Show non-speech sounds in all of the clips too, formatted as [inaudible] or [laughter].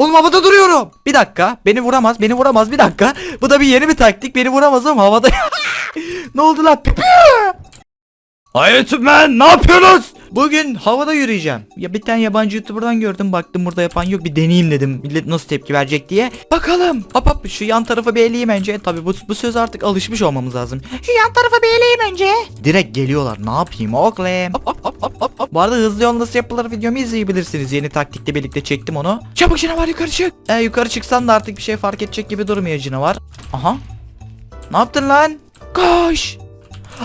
Oğlum havada duruyorum. Bir dakika. Beni vuramaz. Beni vuramaz. Bir dakika. Bu da bir yeni bir taktik. Beni vuramaz ama havada. [laughs] ne oldu lan? Hayatım ben ne yapıyorsunuz? Bugün havada yürüyeceğim. Ya bir tane yabancı youtuberdan gördüm baktım burada yapan yok bir deneyeyim dedim. Millet nasıl tepki verecek diye. Bakalım. Hop hop şu yan tarafı bir eleyeyim önce. Tabi bu, bu söz artık alışmış olmamız lazım. Şu yan tarafı bir eleyeyim önce. Direkt geliyorlar. Ne yapayım oğlum? Hop hop hop hop. Bu arada hızlı yol nasıl yapılır videomu izleyebilirsiniz. Yeni taktikle birlikte çektim onu. Çabuk canavar yukarı çık. E, yukarı çıksan da artık bir şey fark edecek gibi durmuyor canavar. Aha. Ne yaptın lan? Koş.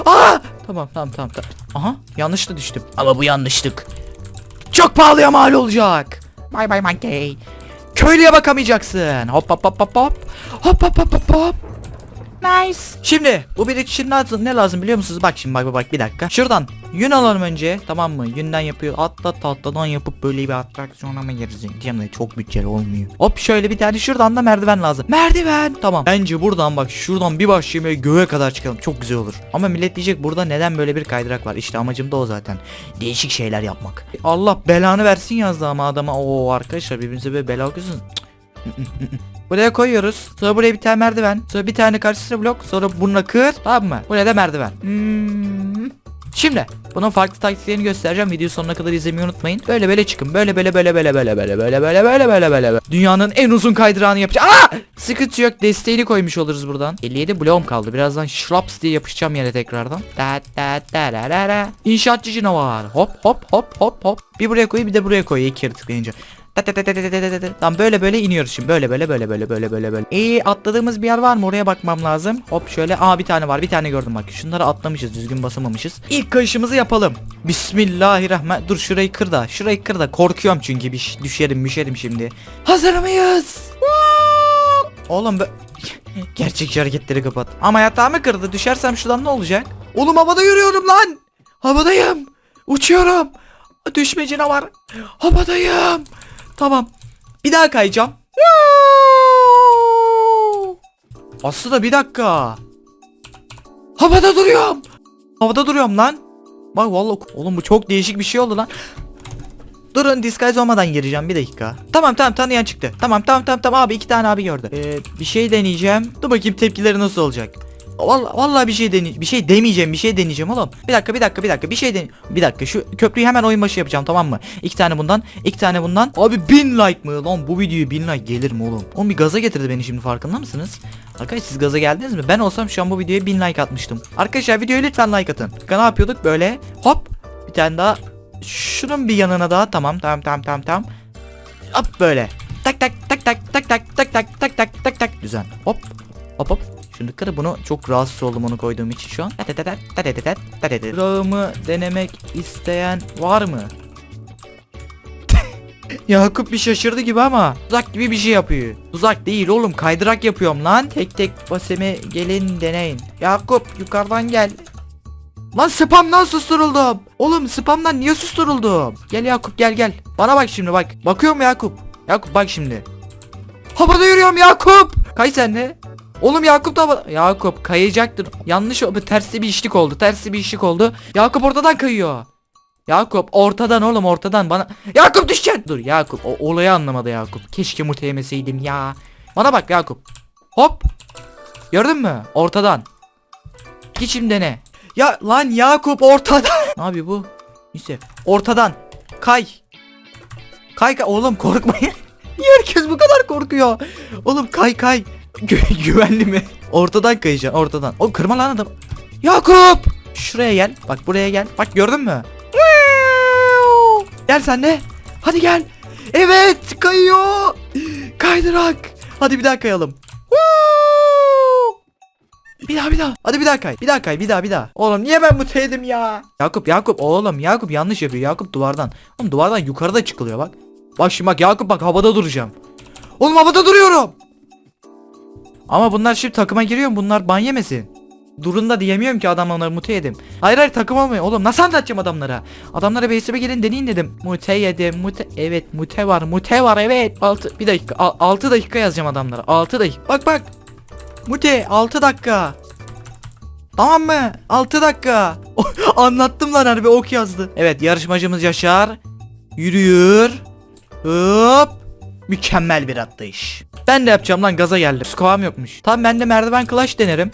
Aa! Tamam tamam tamam tamam. Aha yanlışla düştüm. Ama bu yanlışlık. Çok pahalıya mal olacak. Bye bye monkey. Köylüye bakamayacaksın. Hop hop hop hop hop. Hop hop hop hop hop. Nice. Şimdi bu bir için lazım, ne lazım biliyor musunuz? Bak şimdi bak bak bir dakika. Şuradan yün alalım önce tamam mı? Yünden yapıyor. Atla tatlıdan yapıp böyle bir atraksiyona mı gireceğiz? Diyeceğim de çok bütçeli olmuyor. Hop şöyle bir tane şuradan da merdiven lazım. Merdiven. Tamam. Bence buradan bak şuradan bir başlayayım ve göğe kadar çıkalım. Çok güzel olur. Ama millet diyecek burada neden böyle bir kaydırak var? İşte amacım da o zaten. Değişik şeyler yapmak. Allah belanı versin yazdı ama adama. Oo arkadaşlar birbirinize böyle bela okuyorsunuz. Buraya koyuyoruz. Sonra buraya bir tane merdiven. Sonra bir tane karşısına blok. Sonra bununla kır. Tamam mı? Buraya da merdiven. Hmm. Şimdi bunun farklı taktiklerini göstereceğim. Video sonuna kadar izlemeyi unutmayın. Böyle böyle çıkın. Böyle böyle böyle böyle böyle böyle böyle böyle böyle böyle böyle. Dünyanın en uzun kaydırağını yapacağım. Aa! Sıkıntı yok. Desteğini koymuş oluruz buradan. 57 bloğum kaldı. Birazdan şlaps diye yapışacağım yere tekrardan. Da da da da da da. İnşaatçı canavar. Hop hop hop hop hop. Bir buraya koy bir de buraya koy. İki kere tıklayınca. Tamam böyle böyle iniyoruz şimdi. Böyle böyle böyle böyle böyle böyle böyle. İyi atladığımız bir yer var mı? Oraya bakmam lazım. Hop şöyle. Aa bir tane var. Bir tane gördüm bak. Şunları atlamışız. Düzgün basamamışız. İlk kayışımızı yapalım. Bismillahirrahmanirrahim. Dur şurayı kır da. Şurayı kır da. Korkuyorum çünkü bir düşerim düşerim şimdi. Hazır mıyız? Oğlum be... [laughs] Gerçekçi hareketleri kapat. Ama yatağımı kırdı. Düşersem şuradan ne olacak? Oğlum havada yürüyorum lan. Havadayım. Uçuyorum. Düşme canavar. Havadayım. Tamam. Bir daha kayacağım. Aslında bir dakika. Havada duruyorum. Havada duruyorum lan. Bak vallahi oğlum bu çok değişik bir şey oldu lan. Durun disguise olmadan gireceğim bir dakika. Tamam tamam tanıyan çıktı. Tamam tamam tamam tamam abi iki tane abi gördü. Ee, bir şey deneyeceğim. Dur bakayım tepkileri nasıl olacak. Vallahi, vallahi bir şey deney bir şey demeyeceğim bir şey deneyeceğim oğlum. Bir dakika bir dakika bir dakika bir şey den bir dakika şu köprüyü hemen oyun başı yapacağım tamam mı? İki tane bundan iki tane bundan. Abi bin like mı lan bu videoyu bin like gelir mi oğlum? Oğlum bir gaza getirdi beni şimdi farkında mısınız? Arkadaşlar siz gaza geldiniz mi? Ben olsam şu an bu videoya bin like atmıştım. Arkadaşlar videoya lütfen like atın. Ne yapıyorduk böyle hop bir tane daha şunun bir yanına daha tamam tamam tamam tamam tamam. Hop böyle. Tak tak tak tak tak tak tak tak tak tak tak tak güzel. Hop hop hop. Kırı bunu çok rahatsız oldum onu koyduğum için şu an. Rağımı denemek isteyen var mı? [laughs] Yakup bir şaşırdı gibi ama tuzak gibi bir şey yapıyor. Tuzak değil oğlum kaydırak yapıyorum lan. Tek tek baseme gelin deneyin. Yakup yukarıdan gel. Lan spamdan susturuldum. Oğlum spamdan niye susturuldum? Gel Yakup gel gel. Bana bak şimdi bak. Bakıyorum Yakup. Yakup bak şimdi. Havada yürüyorum Yakup. Kay sen de. Oğlum Yakup da Yakup kayacaktır. Yanlış oldu. Tersi bir işlik oldu. Tersi bir işlik oldu. Yakup ortadan kayıyor. Yakup ortadan oğlum ortadan bana. Yakup düşeceksin. Dur Yakup o olayı anlamadı Yakup. Keşke mute yemeseydim ya. Bana bak Yakup. Hop. Gördün mü? Ortadan. Git şimdi dene. Ya lan Yakup ortadan. [laughs] ne yapıyor bu? Neyse. Ortadan. Kay. Kay kay. Oğlum korkmayın. Niye [laughs] herkes bu kadar korkuyor? Oğlum kay kay. [laughs] Gü- güvenli mi? Ortadan kayacaksın ortadan. Oğlum kırma lan adam. Yakup. Şuraya gel. Bak buraya gel. Bak gördün mü? Gel sen de. Hadi gel. Evet kayıyor. Kaydırak. Hadi bir daha kayalım. Bir daha bir daha. Hadi bir daha kay. Bir daha kay. Bir daha bir daha. Oğlum niye ben bu yedim ya? Yakup Yakup oğlum Yakup yanlış yapıyor. Yakup duvardan. Oğlum duvardan yukarıda çıkılıyor bak. Bak şimdi bak Yakup bak havada duracağım. Oğlum havada duruyorum. Ama bunlar şimdi takıma giriyor mu? Bunlar ban yemesin. Durun da diyemiyorum ki adam onları mute yedim. Hayır hayır takım olmuyor. Oğlum nasıl anlatacağım adamlara? Adamlara base'e gelin deneyin dedim. Mute yedim. Mute evet mute var. Mute var evet. 6 bir dakika. 6 dakika yazacağım adamlara. 6 dakika. Bak bak. Mute 6 dakika. Tamam mı? 6 dakika. [laughs] Anlattım lan harbi ok yazdı. Evet yarışmacımız Yaşar. Yürüyor. Hop. Mükemmel bir atlayış. Ben de yapacağım lan gaza geldim. Skoam yokmuş. Tamam ben de merdiven clutch denerim.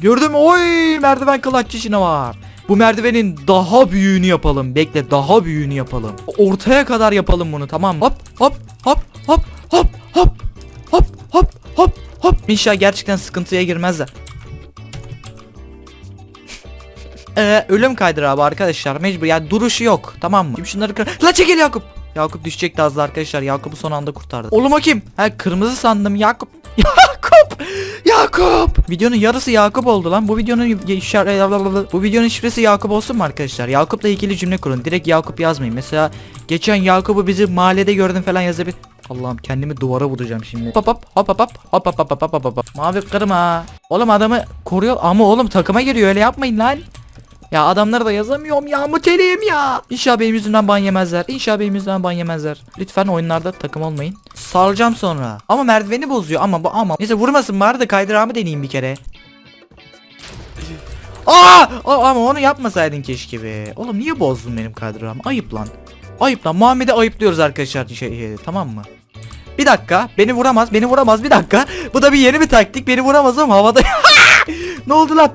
Gördüm oy merdiven clutch işine var. Bu merdivenin daha büyüğünü yapalım. Bekle daha büyüğünü yapalım. Ortaya kadar yapalım bunu tamam mı? Hop hop hop hop hop hop hop hop hop hop. İnşallah gerçekten sıkıntıya girmezler. [laughs] Ee, ölüm kaydır abi arkadaşlar mecbur yani duruşu yok tamam mı? Şimdi şunları kır. La çekil Yakup. Yakup düşecekti az da arkadaşlar Yakup'u son anda kurtardı. Oğlum o kim? Ha kırmızı sandım Yakup. Yakup! Yakup! Videonun yarısı Yakup oldu lan. Bu videonun bu videonun şifresi Yakup olsun mu arkadaşlar? Yakup'la ilgili cümle kurun. Direkt Yakup yazmayın. Mesela geçen Yakup'u bizi mahallede gördüm falan yazabilir. Allah'ım kendimi duvara vuracağım şimdi. Hop hop hop hop hop hop hop hop hop hop hop hop. Mavi kırma. Oğlum adamı koruyor ama oğlum takıma giriyor öyle yapmayın lan. Ya adamları da yazamıyorum ya muteliyim ya. İnşallah benim yüzümden ban yemezler. İnşallah benim yüzümden ban yemezler. Lütfen oyunlarda takım olmayın. Salacağım sonra. Ama merdiveni bozuyor ama bu ama. Neyse vurmasın bari de kaydırağımı deneyeyim bir kere. Aa! Aa, ama onu yapmasaydın keşke be. Oğlum niye bozdun benim kaydırağımı? Ayıp lan. Ayıp lan. Muhammed'i ayıplıyoruz arkadaşlar. Şey, şey, tamam mı? Bir dakika. Beni vuramaz. Beni vuramaz. Bir dakika. Bu da bir yeni bir taktik. Beni vuramaz ama havada. [laughs] ne oldu lan?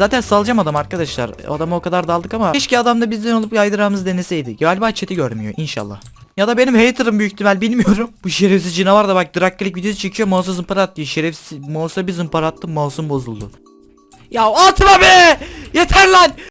Zaten salacağım adam arkadaşlar. Adama o kadar daldık ama keşke adam da bizden olup yaydırağımızı deneseydi. Galiba chat'i görmüyor inşallah. Ya da benim hater'ım büyük ihtimal bilmiyorum. Bu şerefsiz canavar da bak Draklik videosu çekiyor mouse'a zımpara at diyor. Şerefsiz mouse'a bir zımpara attım mouse'um bozuldu. Ya atma be! Yeter lan!